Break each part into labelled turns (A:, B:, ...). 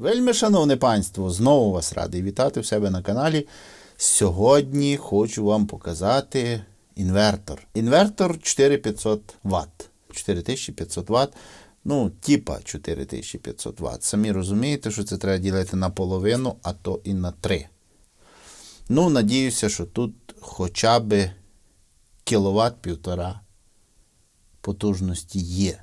A: Вельми, шановне панство, знову вас радий вітати в себе на каналі. Сьогодні хочу вам показати інвертор. Інвертор 4500 Вт. 4500 Вт. Ну, типа 4500 Вт. Самі розумієте, що це треба ділити на половину, а то і на 3. Ну, надіюся, що тут хоча б кіловат півтора потужності є.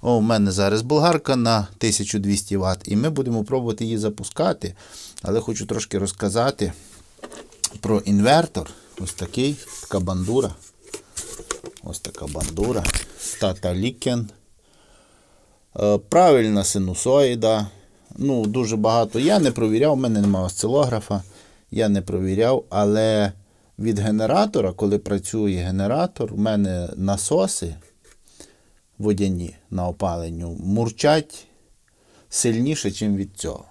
A: О, у мене зараз болгарка на 1200 Вт, і ми будемо пробувати її запускати. Але хочу трошки розказати про інвертор. Ось такий, така бандура. Ось така бандура. Tata Лікен. Правильна синусоїда. Ну, дуже багато. Я не провіряв, у мене немає осцилографа. Я не провіряв, але від генератора, коли працює генератор, у мене насоси водяні на опаленню мурчать сильніше, ніж від цього.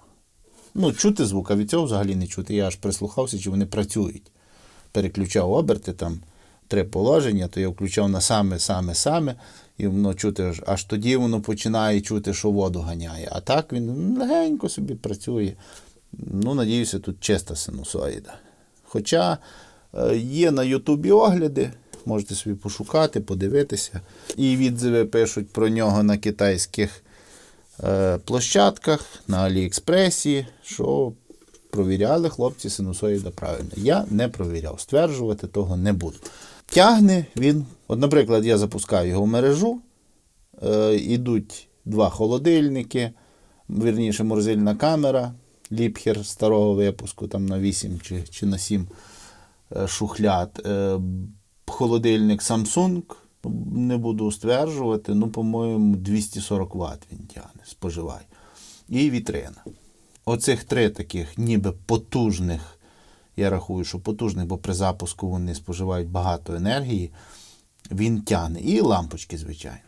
A: Ну, чути звук, а від цього взагалі не чути. Я аж прислухався, чи вони працюють. Переключав оберти, там три положення, то я включав на саме-саме-саме, і воно чути, аж, тоді воно починає чути, що воду ганяє. А так він легенько собі працює. Ну, надіюся, тут чиста синусоїда. Хоча е, є на Ютубі огляди, можете собі пошукати, подивитися. І відзиви пишуть про нього на китайських е, площадках, на Аліекспресі, що провіряли хлопці синусоїда правильно. Я не провіряв, стверджувати того не буду. Тягне він, от, наприклад, я запускаю його в мережу, е, ідуть два холодильники, вірніше морозильна камера, ліпхер старого випуску, там на 8 чи, чи на 7 е, шухляд. Е, холодильник Samsung, не буду стверджувати, ну, по-моєму, 240 Вт він тягне, споживає. І вітрина. Оцих три таких, ніби потужних, я рахую, що потужних, бо при запуску вони споживають багато енергії, він тягне. І лампочки, звичайно.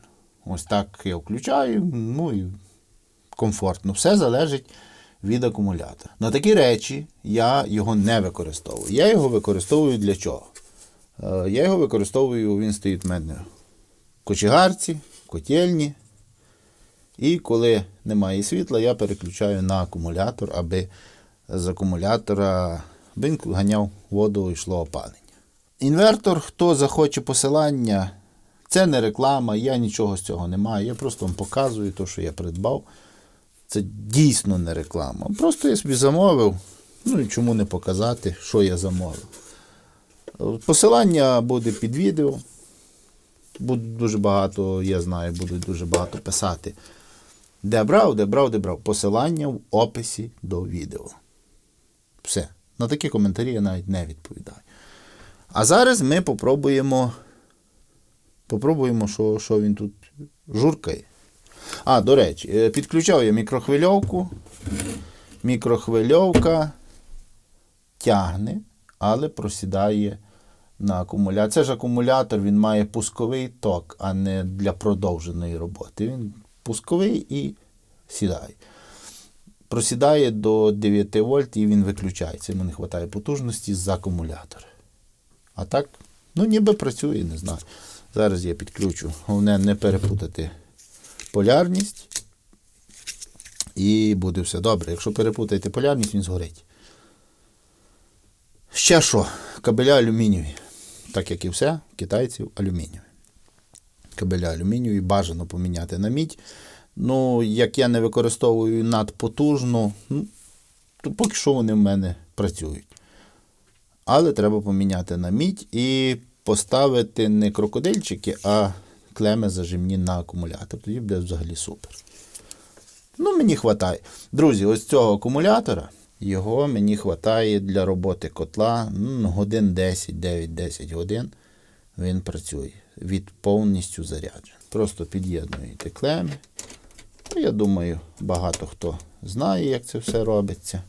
A: Ось так я включаю, ну і комфортно. Все залежить від акумулятора. На такі речі я його не використовую. Я його використовую для чого? Е, Я його використовую, він стоїть в мене в кочегарці, котельні. І коли немає світла, я переключаю на акумулятор, аби з акумулятора він ганяв воду і йшло опалення. Інвертор, хто захоче посилання, це не реклама, я нічого з цього не маю. Я просто вам показую те, що я придбав. Це дійсно не реклама. Просто я собі замовив. Ну і чому не показати, що я замовив. Посилання буде під відео. Буде дуже багато, я знаю, будуть дуже багато писати. Де брав, де брав, де брав. Посилання в описі до відео. Все. На такі коментарі я навіть не відповідаю. А зараз ми попробуємо. Попробуємо, що, що він тут журкає. А, до речі, е, підключав я мікрохвильовку. Мікрохвильовка тягне, але просідає на акумулятор. Це ж акумулятор, він має пусковий ток, а не для продовженої роботи. Він пусковий і сідає. Просідає до 9 вольт і він виключається. Йому не вистачає потужності з акумулятора. А так, ну ніби працює, не знаю. Зараз я підключу. Головне не перепутати полярність. І буде все добре. Якщо перепутаєте полярність, він згорить. Ще що? Кабеля алюмінієві. Так як і все, китайців алюмінієві. Кабеля алюмінієві бажано поміняти на мідь. Ну, як я не використовую надпотужну, ну, то поки що вони в мене працюють. Але треба поміняти на мідь і поставити не крокодильчики, а клеми зажимні на акумулятор. Тоді буде взагалі супер. Ну, мені вистачає. Друзі, ось цього акумулятора. Його мені вистачає для роботи котла ну, годин 10, 9-10 годин він працює. Від повністю заряджений. Просто під'єднуєте клеми. Ну, Я думаю, багато хто знає, як це все робиться.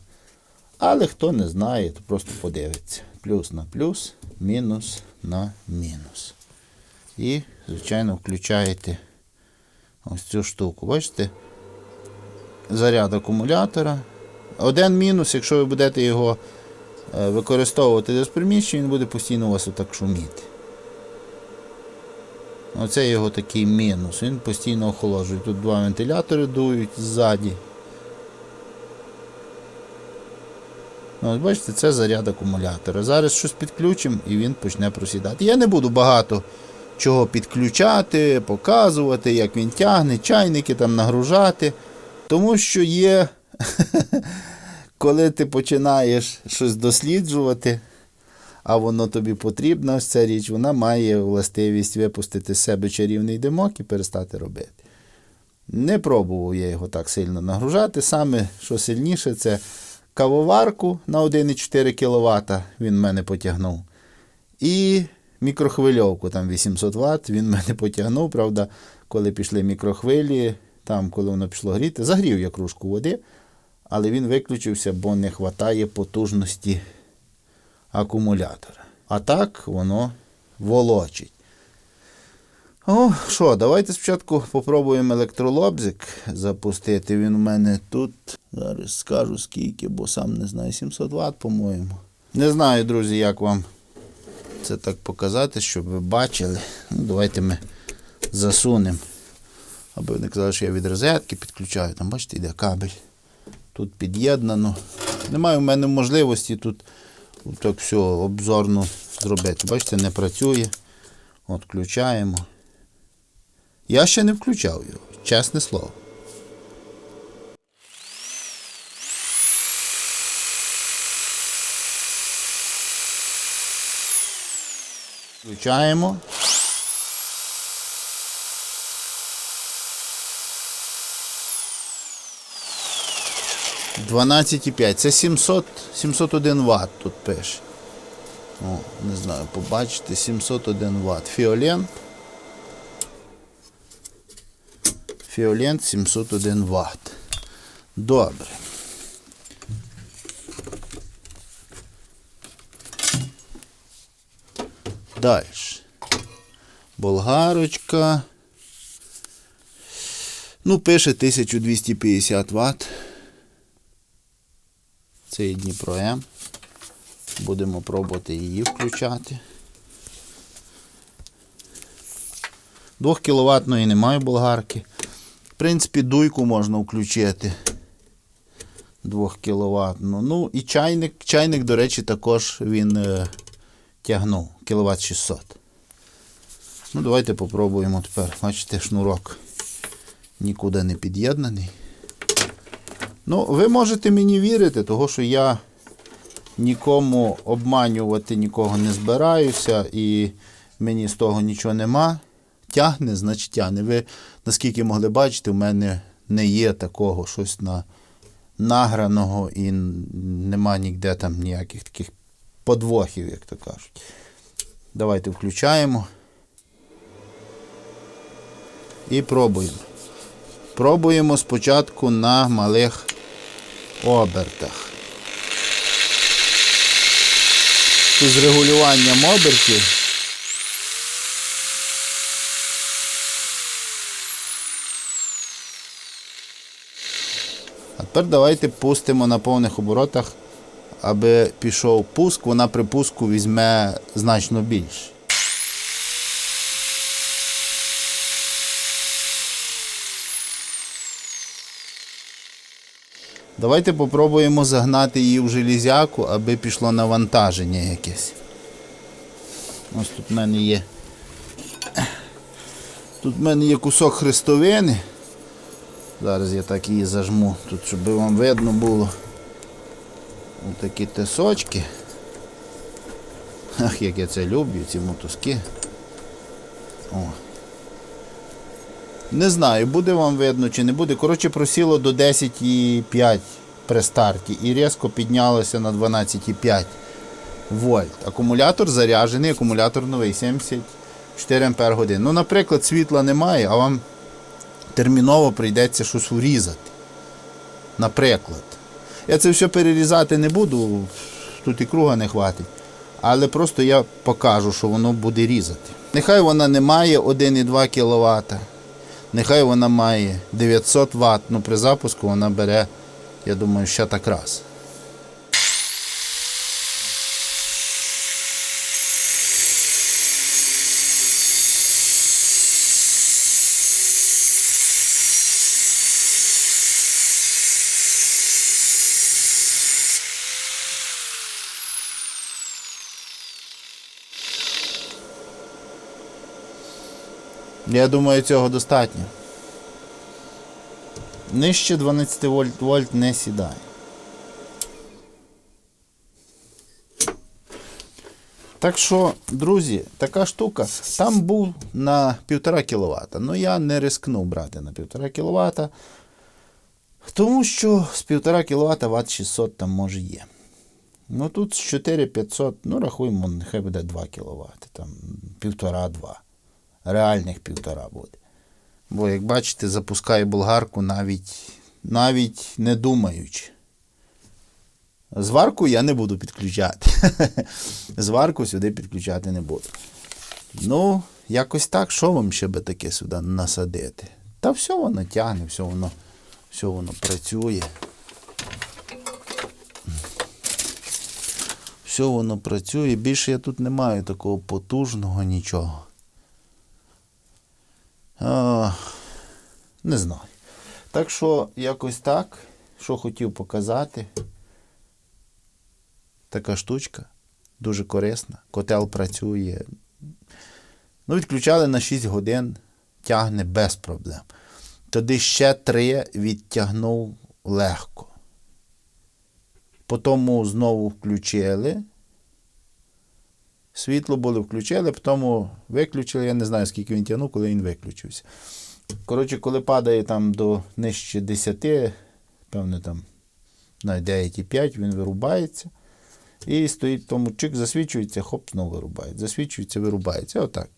A: Але хто не знає, то просто подивиться. Плюс на плюс, мінус на мінус. І, звичайно, включаєте ось цю штуку. Бачите? Заряд акумулятора. Один мінус, якщо ви будете його е, використовувати десь в приміщенні, він буде постійно у вас отак шуміти. Оце його такий мінус. Він постійно охолоджує. Тут два вентилятори дують ззаді. Ну, бачите, це заряд акумулятора. Зараз щось підключимо і він почне просідати. Я не буду багато чого підключати, показувати, як він тягне, чайники там нагружати. Тому що є, коли ти починаєш щось досліджувати, а воно тобі потрібно, ось ця річ, вона має властивість випустити з себе чарівний димок і перестати робити. Не пробував я його так сильно нагружати. Саме що сильніше, це кавоварку на 1,4 кВт він мене потягнув. І мікрохвильовку там 800 Вт він мене потягнув. Правда, коли пішли мікрохвилі, там, коли воно пішло гріти, загрів я кружку води, але він виключився, бо не вистачає потужності акумулятора. А так воно волочить. О, що, давайте спочатку попробуємо електролобзик запустити. Він у мене тут. Зараз скажу скільки, бо сам не знаю, 700 Вт, по-моєму. Не знаю, друзі, як вам це так показати, щоб ви бачили. Ну, Давайте ми засунемо. Аби не казали, що я від розетки підключаю. Там, бачите, йде кабель. Тут під'єднано. Немає в мене можливості тут так все обзорно зробити. Бачите, не працює. От включаємо. Я ще не включав його, чесне слово. Включаємо. Дванадцять і п'ять. Це 700, 701 Вт тут пише. О, не знаю, побачите, 701 Вт. Фіолент. Фіолент 701 Вт. Добре. Далі. Болгарочка. Ну, пише 1250 Вт. Це і Дніпро М. Будемо пробувати її включати. 2 кВт немає болгарки. В принципі, дуйку можна включити. 2 кВт. Ну і чайник, чайник, до речі, також він е, тягнув кВт 600. Ну, давайте попробуємо тепер. Бачите, шнурок нікуди не під'єднаний. Ну, ви можете мені вірити, того що я нікому обманювати нікого не збираюся і мені з того нічого нема. Тягне, значить тягне. Ви, наскільки могли бачити, у мене не є такого щось на награного і нема ніде там ніяких таких подвохів, як то кажуть. Давайте включаємо. І пробуємо. Пробуємо спочатку на малих обертах. З регулюванням обертів. А тепер давайте пустимо на повних оборотах, аби пішов пуск, вона при пуску візьме значно більше. Давайте попробуємо загнати її в железяку, аби пішло навантаження якесь. Ось тут в мене є. Тут в мене є кусок хрестовини. Зараз я так її зажму, тут, щоб вам видно було. Ось такі тесочки. Ах, як я це люблю, ці мотузки. О. Не знаю, буде вам видно чи не буде. Коротше, просіло до 10,5 при старті і різко піднялося на 12,5 вольт. Акумулятор заряджений, акумулятор новий 74 Ампер годин. Ну, наприклад, світла немає, а вам терміново прийдеться щось урізати. Наприклад. Я це все перерізати не буду, тут і круга не хватить. Але просто я покажу, що воно буде різати. Нехай вона не має 1,2 кВт. Нехай вона має 900 Вт, ну при запуску вона бере, я думаю, ще так раз. Я думаю, цього достатньо. Нижче 12 вольт, вольт не сідає. Так що, друзі, така штука. Там був на 1,5 кВт. Ну я не рискнув брати на 1,5 кВт. Тому що з 1,5 кВт Вт 600 там може є. Ну тут з 4500, ну рахуємо, нехай буде 2 кВт, там 1,5-2. Реальних 1,5 буде. Бо, як бачите, запускаю болгарку навіть, навіть не думаючи. Зварку я не буду підключати. Зварку сюди підключати не буду. Ну, якось так, що вам ще би таке сюди насадити? Та все воно тягне, все воно, все воно працює. Все воно працює. Більше я тут не маю такого потужного нічого. Не знаю. Так що, якось так, що хотів показати. Така штучка, дуже корисна. Котел працює. Ну, відключали на 6 годин, тягне без проблем. Тоді ще 3 відтягнув легко. Потім знову включили. Світло було включили, потім виключили. Я не знаю, скільки він тягнув, коли він виключився. Коротше, коли падає там до нижче 10, певне там навіть 9,5, він вирубається. І стоїть тому чик, засвічується, хоп, знову вирубається. Засвічується, вирубається. Отак.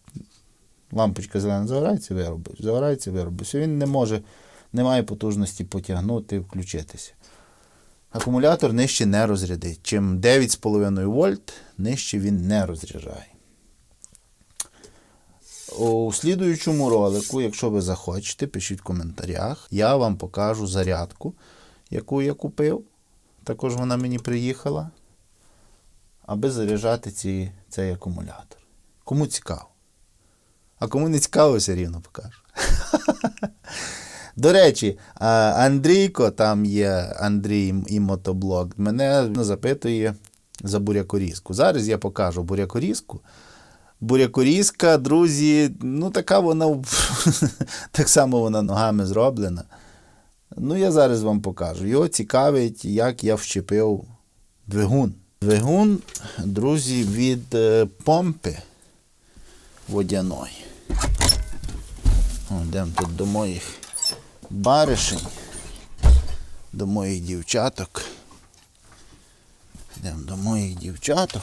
A: Лампочка зелена загорається, виробив. Загорається, виробив. Він не може, не має потужності потягнути, включитися. Акумулятор нижче не розрядить. Чим 9,5 вольт, нижче він не розряджає. У слідуючому ролику, якщо ви захочете, пишіть в коментарях. Я вам покажу зарядку, яку я купив. Також вона мені приїхала. Аби заряджати ці, цей акумулятор. Кому цікаво. А кому не цікаво, все рівно покажу. До речі, Андрійко, там є Андрій і мотоблог, мене запитує за бурякорізку. Зараз я покажу бурякорізку. Бурякорізка, друзі, ну така вона так само вона ногами зроблена. Ну, я зараз вам покажу. Його цікавить, як я вчепив двигун. Двигун, друзі, від е, помпи водяної. Йдемо тут до моїх баришень, до моїх дівчаток. Йдемо до моїх дівчаток.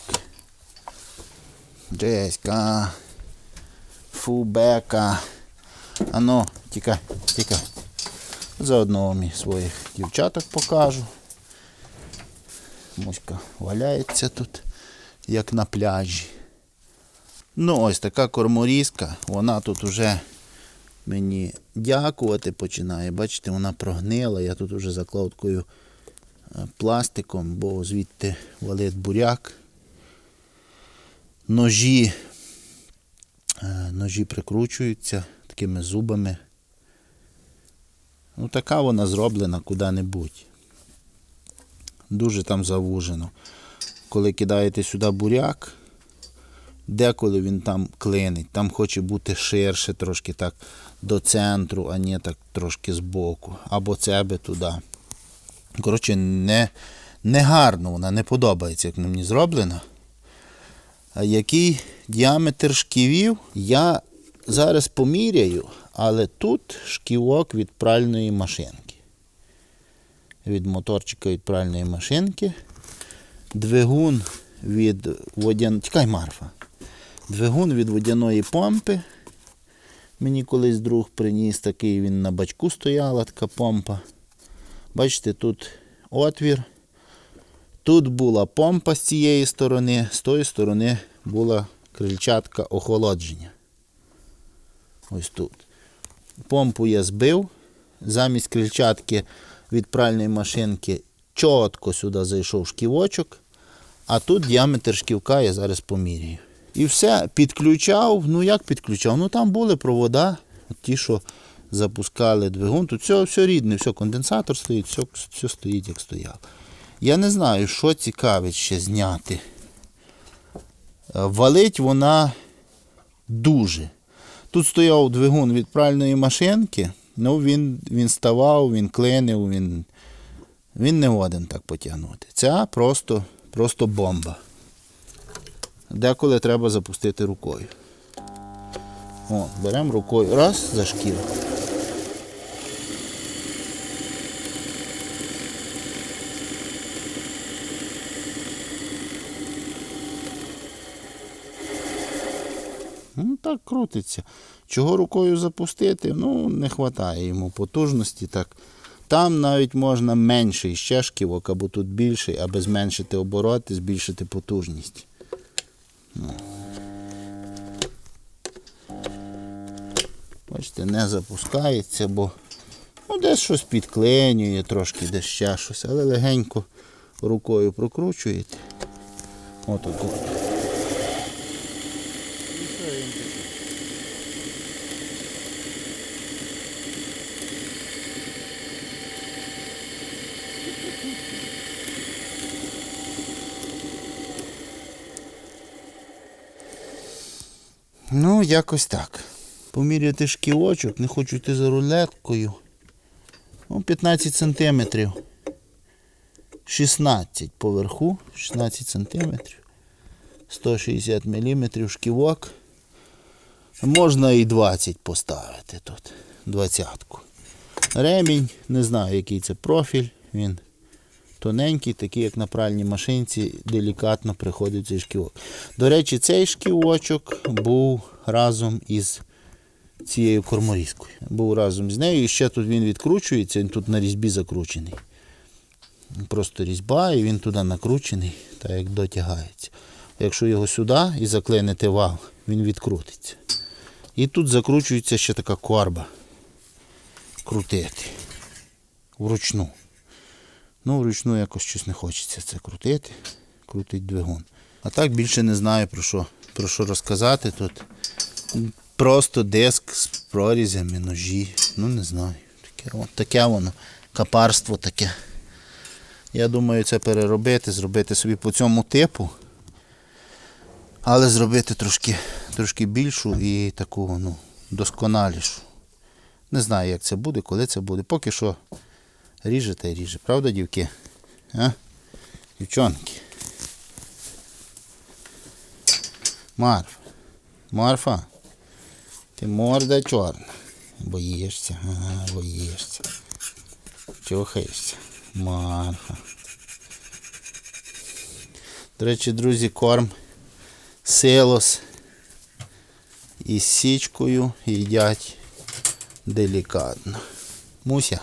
A: Джеська, Фубека. Ану, тікай, тікай. Заодно вам своїх дівчаток покажу. Муська валяється тут, як на пляжі. Ну, ось така корморізка, вона тут уже мені дякувати починає. Бачите, вона прогнила. Я тут уже закладкою пластиком, бо звідти валить буряк. Ножі, е, ножі прикручуються такими зубами. Ну, така вона зроблена куди-небудь. Дуже там завужено. Коли кидаєте сюди буряк, деколи він там клинить, там хоче бути ширше, трошки так до центру, а не так трошки збоку. Або цебе туди. Коротше, не, не гарно вона не подобається, як мені зроблено. А який діаметр шківів, я зараз поміряю, але тут шківок від пральної машинки. Від моторчика від пральної машинки. Двигун від водяної. Тікай, Марфа. Двигун від водяної помпи. Мені колись друг приніс такий, він на бачку стояла, така помпа. Бачите, тут отвір. Тут була помпа з цієї сторони, з тої сторони була крильчатка охолодження. Ось тут. Помпу я збив. Замість крильчатки від пральної машинки чітко сюди зайшов шківочок, а тут діаметр шківка я зараз поміряю. І все, підключав. Ну як підключав? Ну там були провода, ті, що запускали двигун. Тут все все рідне, все, конденсатор стоїть, все, все стоїть, як стояв. Я не знаю, що цікавить ще зняти. Валить вона дуже. Тут стояв двигун від пральної машинки, ну він, він ставав, він клинив, він, він не годен так потягнути. Ця просто, просто бомба. Деколи треба запустити рукою. О, беремо рукою. Раз за шкіру. Ну, так крутиться. Чого рукою запустити? Ну, не вистачає йому потужності. так. Там навіть можна менший ще шківок, або тут більший, аби зменшити обороти, збільшити потужність. Ну. Бачите, не запускається, бо ну, десь щось підклинює, трошки десь ще щось, але легенько рукою прокручуєте. Отаку. Ну, якось так. Поміряти шкілочок, не хочу йти за рулеткою. Ну, 15 сантиметрів. 16 поверху, 16 сантиметрів. 160 мм шківок. Можна і 20 поставити тут. Двадцятку. Ремінь, не знаю, який це профіль. Він тоненький, такий, як на пральній машинці, делікатно приходить цей шківок. До речі, цей шківочок був разом із цією корморізкою. Був разом з нею. І ще тут він відкручується, він тут на різьбі закручений. Просто різьба, і він туди накручений, так як дотягається. Якщо його сюди і заклинити вал, він відкрутиться. І тут закручується ще така корба. Крутити. Вручну. Ну, вручну якось щось не хочеться це крутити. Крутить двигун. А так більше не знаю про що, про що розказати тут. Просто диск з прорізями, ножі. Ну не знаю. Таке, от, таке воно. Капарство таке. Я думаю, це переробити, зробити собі по цьому типу. Але зробити трошки, трошки більшу і таку ну, досконалішу. Не знаю, як це буде, коли це буде. Поки що ріже та й ріже. Правда, дівки? А? Дівчонки. Марфа. Марфа. Ти морда чорна. Боїшся, ага, боїшся. Чухаєшся. Марфа. До речі, друзі, корм силос із січкою їдять делікатно. Муся.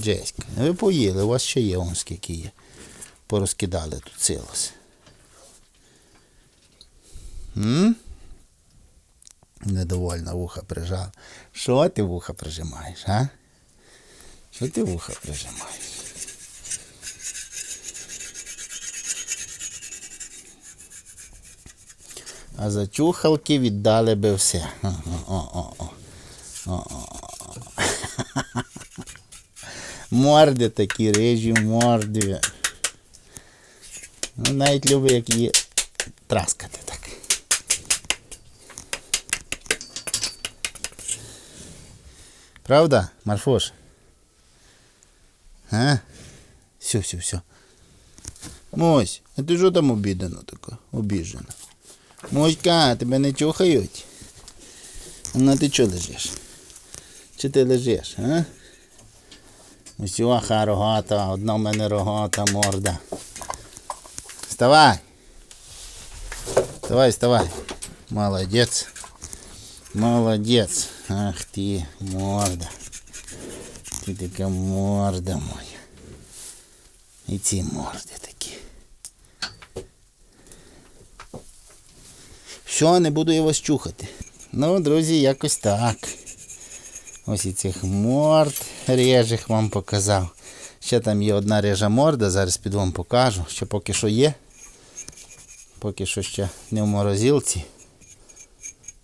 A: Джеська, ви поїли, у вас ще є он скільки є. Порозкидали тут силос. Недовольна вуха прижала. Що ти вуха прижимаєш, а? Що ти вуха прижимаєш? А за чухалки віддали би все. О-о-о. Морди такі рижі, морди. Ну, навіть любить, як її траскати так. Правда, Марфош? А? Все, все, все. Мось, а ти що там обідана така? Обіжена. Моська, тебе не чухають? Ну ти чого лежиш? Чи ти лежиш, а? Усюха рогата, одна в мене рогата морда. Вставай. Вставай, вставай. Молодець. Молодець. Ах ти, морда. Ти така морда моя. І ці морди такі. Що, не буду я вас чухати. Ну, друзі, якось так. Ось і цих морд режих вам показав. Ще там є одна режа морда, зараз під вам покажу. Ще поки що є. Поки що ще не в морозилці.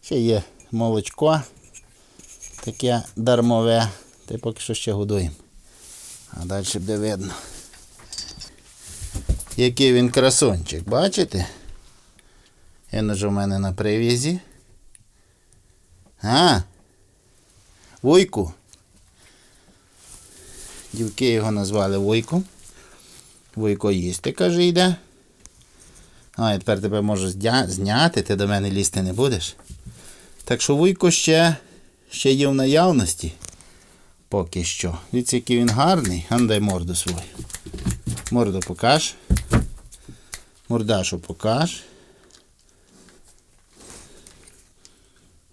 A: Ще є молочко. Таке дармове. Та й поки що ще годуємо. А далі буде видно. Який він красунчик, бачите? Він вже в мене на прив'язі. А? Войку. Дівки його назвали Войком. Войко їсти, каже, йде. А, я тепер тебе можу зняти, ти до мене лізти не будеш. Так що Вуйко ще, ще є в наявності. Поки що. Дивіться, який він гарний. А ну, морду свою. Морду покаж. Мордашу покаж.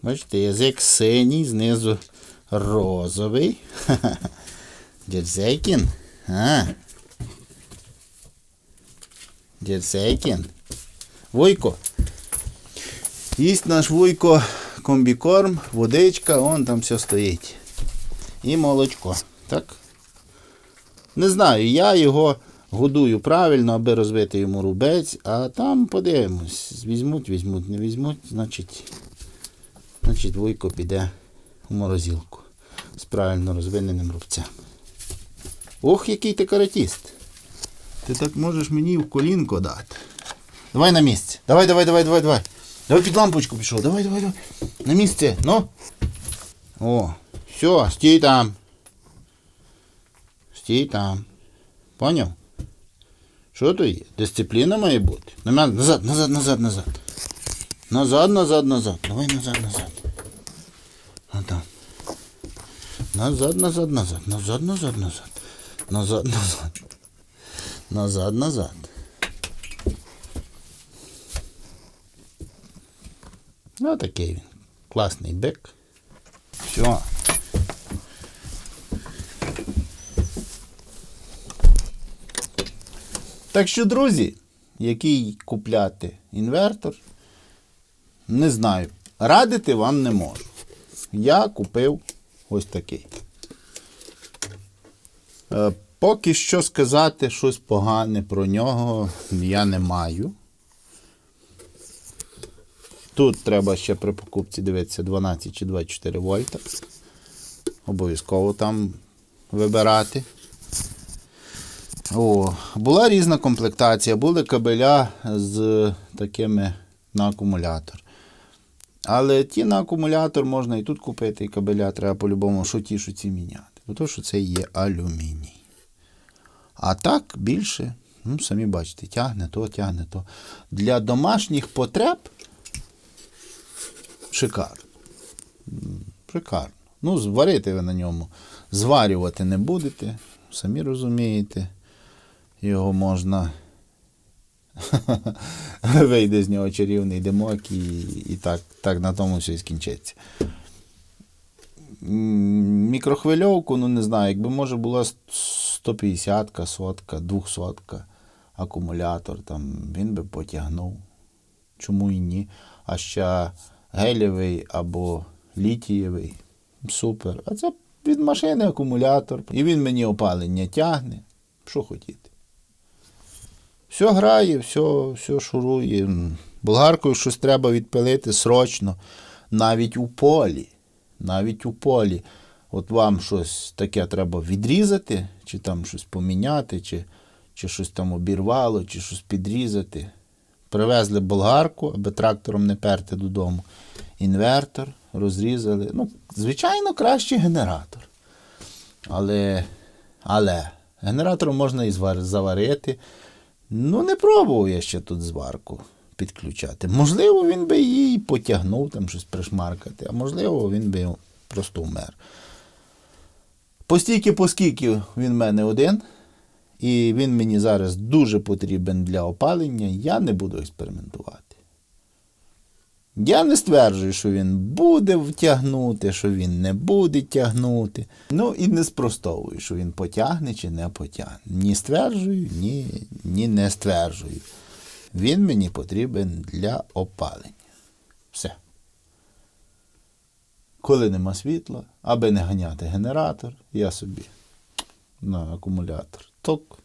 A: Бачите, язик синій, знизу розовий. Дядзейкін. А. Дядзейкін. Вуйко. Їсть наш вуйко комбікорм, водичка, он там все стоїть. І молочко. Так? Не знаю, я його годую правильно, аби розбити йому рубець, а там подивимось. Візьмуть, візьмуть, не візьмуть, значить, значить вуйко піде у морозилку з правильно розвиненим рубцем. Ох, який ти каратіст. Ти так можеш мені в колінко дати. Давай на місце. Давай, давай, давай, давай, давай. Давай під лампочку пішов. Давай, давай, давай. На місце. Ну. О, все, стій там. Стій там. Поняв? Що то є? Дисципліна має бути. Назад, назад, назад, назад. Назад, назад, назад. Давай назад, назад. А там. Назад, назад, назад. Назад, назад, назад. Назад, назад. Назад, назад. Ну, такий він. Класний бик. Все. Так що, друзі, який купляти інвертор, не знаю. Радити вам не можу. Я купив ось такий. Поки що сказати щось погане про нього я не маю. Тут треба ще при покупці дивитися 12 чи 24 вольта. Обов'язково там вибирати. О, була різна комплектація, були кабеля з такими на акумулятор. Але ті на акумулятор можна і тут купити, і кабеля треба по-любому, що ті, що ці міняти. Бо що це є алюміній. А так більше, ну, самі бачите, тягне то, тягне то. Для домашніх потреб шикарно. Шикарно. Ну, зварити ви на ньому. Зварювати не будете, самі розумієте. Його можна. Вийде з нього чарівний димок і, і так, так на тому все і скінчиться. Мікрохвильовку, ну не знаю, якби може була 150-ка, сотка, 200-ка акумулятор, там, він би потягнув. Чому і ні? А ще гелєвий або літієвий. Супер. А це від машини акумулятор. І він мені опалення тягне. Що хотіти. Все грає, все, все шурує. Болгаркою щось треба відпилити срочно. Навіть у полі. Навіть у полі. От вам щось таке треба відрізати, чи там щось поміняти, чи, чи щось там обірвало, чи щось підрізати. Привезли болгарку, аби трактором не перти додому. Інвертор розрізали. Ну, звичайно, краще генератор. Але, але генератором можна і заварити. Ну, не пробував я ще тут зварку підключати. Можливо, він би її потягнув, там щось пришмаркати, а можливо, він би просто вмер. Постільки, поскільки він в мене один, і він мені зараз дуже потрібен для опалення, я не буду експериментувати. Я не стверджую, що він буде втягнути, що він не буде тягнути. Ну і не спростовую, що він потягне чи не потягне. Ні стверджую, ні, ні не стверджую. Він мені потрібен для опалення. Все. Коли нема світла, аби не ганяти генератор, я собі на акумулятор. Ток.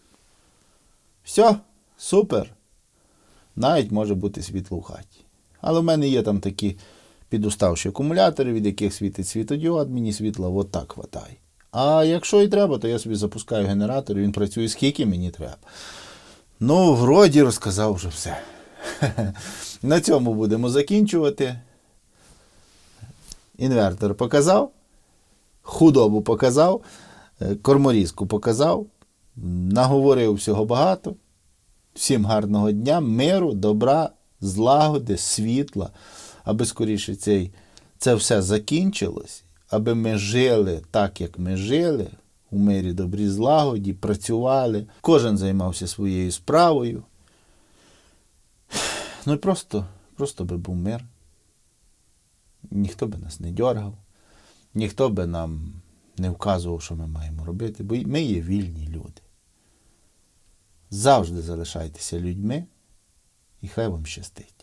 A: Все, супер. Навіть може бути світло в хаті. Але в мене є там такі підуставші акумулятори, від яких світить світодіод, мені світла от так хватає. А якщо і треба, то я собі запускаю генератор, він працює скільки мені треба. Ну, вроді розказав вже все. На цьому будемо закінчувати. Інвертор показав, худобу показав, е, корморізку показав, наговорив всього багато. Всім гарного дня, миру, добра, злагоди, світла, аби скоріше цей, це все закінчилось, аби ми жили так, як ми жили, у мирі, добрі, злагоді, працювали, кожен займався своєю справою. Ну і просто, просто би був мир. Ніхто би нас не дьоргав, ніхто би нам не вказував, що ми маємо робити, бо ми є вільні люди. Завжди залишайтеся людьми, і хай вам щастить.